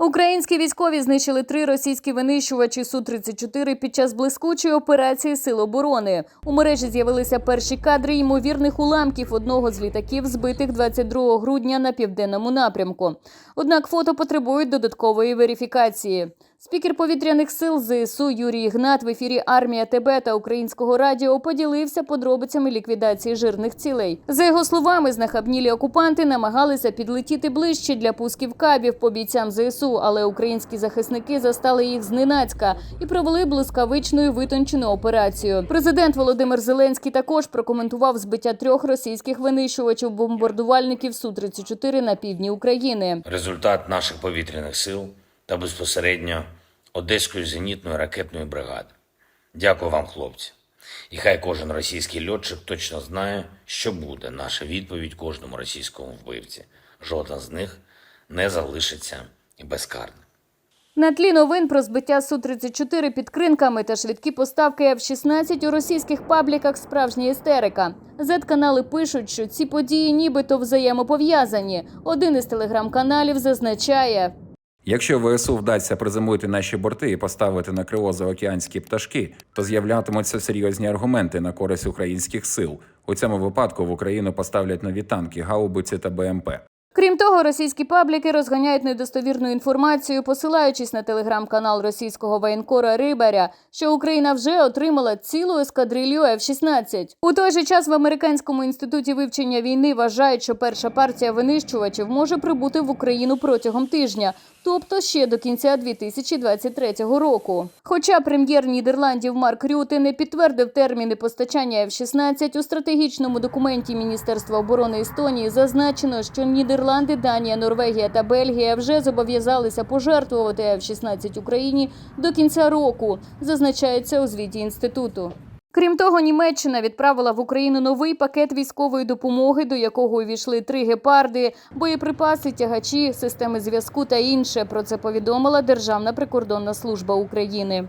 Українські військові знищили три російські винищувачі Су-34 під час блискучої операції Сил оборони. У мережі з'явилися перші кадри ймовірних уламків одного з літаків, збитих 22 грудня на південному напрямку. Однак фото потребують додаткової верифікації. Спікер повітряних сил ЗСУ Юрій Ігнат в ефірі Армія ТБ та Українського радіо поділився подробицями ліквідації жирних цілей. За його словами, знахабнілі окупанти намагалися підлетіти ближче для пусків кабів по бійцям ЗСУ, але українські захисники застали їх зненацька і провели блискавичну і витончену операцію. Президент Володимир Зеленський також прокоментував збиття трьох російських винищувачів бомбардувальників Су 34 на півдні України. результат наших повітряних сил та безпосередньо Одеської зенітної ракетної бригади. Дякую вам, хлопці. І хай кожен російський льотчик точно знає, що буде наша відповідь кожному російському вбивці. Жоден з них не залишиться безкарним. На тлі новин про збиття Су-34 під кринками та швидкі поставки F-16 у російських пабліках справжня істерика. Зет-канали пишуть, що ці події нібито взаємопов'язані. Один із телеграм-каналів зазначає, Якщо ВСУ вдасться приземлити наші борти і поставити на крило заокеанські пташки, то з'являтимуться серйозні аргументи на користь українських сил. У цьому випадку в Україну поставлять нові танки, гаубиці та БМП. Крім того, російські пабліки розганяють недостовірну інформацію, посилаючись на телеграм-канал російського воєнкора Рибаря, що Україна вже отримала цілу ескадрилью F-16. У той же час в американському інституті вивчення війни вважають, що перша партія винищувачів може прибути в Україну протягом тижня, тобто ще до кінця 2023 року. Хоча прем'єр Нідерландів Марк Рюте не підтвердив терміни постачання F-16, у стратегічному документі Міністерства оборони Естонії зазначено, що Нідерланди, Данія, Норвегія та Бельгія вже зобов'язалися пожертвувати F-16 Україні до кінця року, зазначається у звіті інституту. Крім того, Німеччина відправила в Україну новий пакет військової допомоги, до якого увійшли три гепарди, боєприпаси, тягачі, системи зв'язку та інше. Про це повідомила Державна прикордонна служба України.